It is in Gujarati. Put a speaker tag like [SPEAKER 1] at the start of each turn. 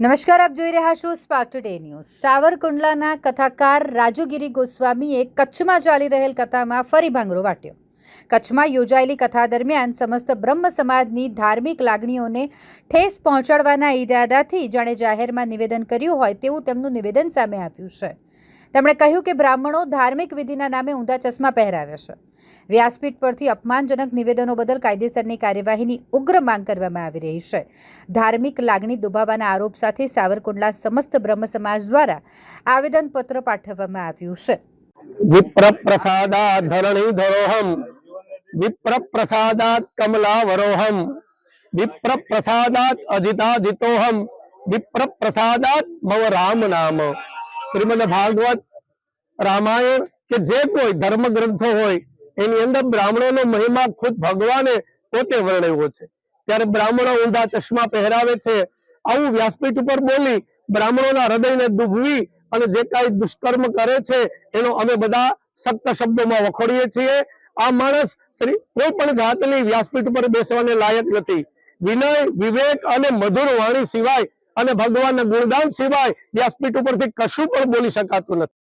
[SPEAKER 1] નમસ્કાર, આપ જોઈ રહ્યા છો સ્પાર્ક ટુડે ન્યૂઝ સાવરકુંડલાના કથાકાર રાજુગીરી ગોસ્વામીએ કચ્છમાં ચાલી રહેલ કથામાં ફરી ભાંગરો વાટ્યો. કચ્છમાં યોજાયેલી કથા દરમિયાન સમસ્ત બ્રહ્મ સમાજની ધાર્મિક લાગણીઓને ઠેસ પહોંચાડવાના ઈરાદાથી જાણે જાહેરમાં નિવેદન કર્યું હોય તેવું તેમનું નિવેદન સામે આવ્યું છે. તેમણે કહ્યું કે બ્રાહ્મણો ધાર્મિક વિધિના નામે ઊંધા ચશ્મા પહેરાવ્યા છે. વ્યાસપીઠ પરથી અપમાનજનક નિવેદનો બદલ કાયદેસરની કાર્યવાહીની ઉગ્ર માંગ કરવામાં આવી રહી છે. ધાર્મિક લાગણી દુભાવવાના આરોપ સાથે સાવરકુંડલા સમસ્ત બ્રહ્મ સમાજ દ્વારા આવેદનપત્ર પાઠવવામાં આવ્યું છે.
[SPEAKER 2] વિપ્ર પ્રસાદા ધરણી ધરોહમ વિપ્ર પ્રસાદાત કમલાવરોહમ. વિપ્ર પ્રસાદાત અજિતાજિતોહમ વિપ્ર પ્રસાદાત મવ રામ નામ શ્રીમદ ભાગવત રામાયણ કે જે કોઈ ધર્મ ગ્રંથો હોય, એની અંદર બ્રાહ્મણોનો મહિમા ખુદ ભગવાને પોતે વર્ણવ્યો છે. ત્યારે બ્રાહ્મણો ઊંધા ચશ્મા પહેરાવે છે. આવું વ્યાસપીઠ ઉપર બોલી બ્રાહ્મણોના હૃદયને દુભવી અને જે કાંઈ દુષ્કર્મ કરે છે, એનો અમે બધા સખ્ત શબ્દોમાં વખોડીએ છીએ. આ માણસ શ્રી કોઈ પણ જાતની વ્યાસપીઠ ઉપર બેસવાને લાયક નથી. વિનય, વિવેક અને મધુર વાણી સિવાય અને ભગવાનના ગુણદાન સિવાય વ્યાસપીઠ ઉપરથી કશું પણ બોલી શકાતું નથી.